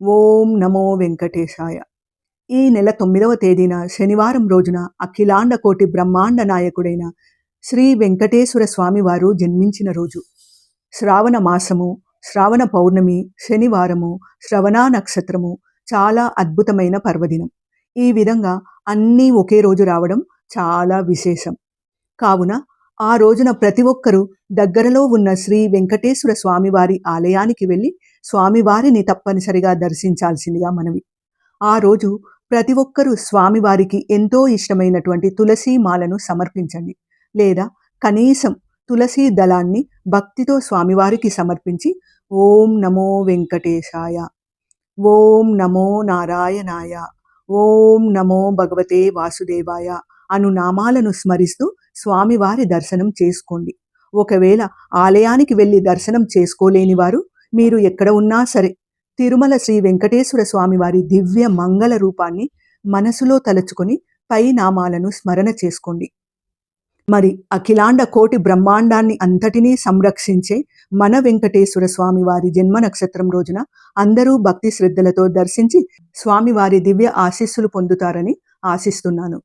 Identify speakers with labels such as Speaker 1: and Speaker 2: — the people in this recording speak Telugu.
Speaker 1: ఓం నమో వెంకటేశాయ. ఈ నెల తొమ్మిదవ తేదీన శనివారం రోజున అఖిలాండ కోటి బ్రహ్మాండ నాయకుడైన శ్రీ వెంకటేశ్వర స్వామివారు జన్మించిన రోజు. శ్రావణ మాసము శ్రావణ పౌర్ణమి శనివారము శ్రవణ నక్షత్రము చాలా అద్భుతమైన పర్వదినం. ఈ విధంగా అన్నీ ఒకే రోజు రావడం చాలా విశేషం. కావున ఆ రోజున ప్రతి ఒక్కరూ దగ్గరలో ఉన్న శ్రీ వెంకటేశ్వర స్వామివారి ఆలయానికి వెళ్ళి స్వామివారిని తప్పనిసరిగా దర్శించాల్సిందిగా మనవి. ఆ రోజు ప్రతి ఒక్కరూ స్వామివారికి ఎంతో ఇష్టమైనటువంటి తులసి మాలను సమర్పించండి. లేదా కనీసం తులసి దళాన్ని భక్తితో స్వామివారికి సమర్పించి ఓం నమో వెంకటేశాయ ఓం నమో నారాయణాయ ఓం నమో భగవతే వాసుదేవాయ అను నామాలను స్మరిస్తూ స్వామివారి దర్శనం చేసుకోండి. ఒకవేళ ఆలయానికి వెళ్ళి దర్శనం చేసుకోలేని వారు మీరు ఎక్కడ ఉన్నా సరే తిరుమల శ్రీ వెంకటేశ్వర స్వామివారి దివ్య మంగళ రూపాన్ని మనసులో తలుచుకొని పై నామాలను స్మరణ చేసుకోండి. మరి అఖిలాండ కోటి బ్రహ్మాండాన్ని అంతటినీ సంరక్షించే మన వెంకటేశ్వర స్వామివారి జన్మ నక్షత్రం రోజున అందరూ భక్తి శ్రద్ధలతో దర్శించి స్వామివారి దివ్య ఆశీస్సులు పొందుతారని ఆశిస్తున్నాను.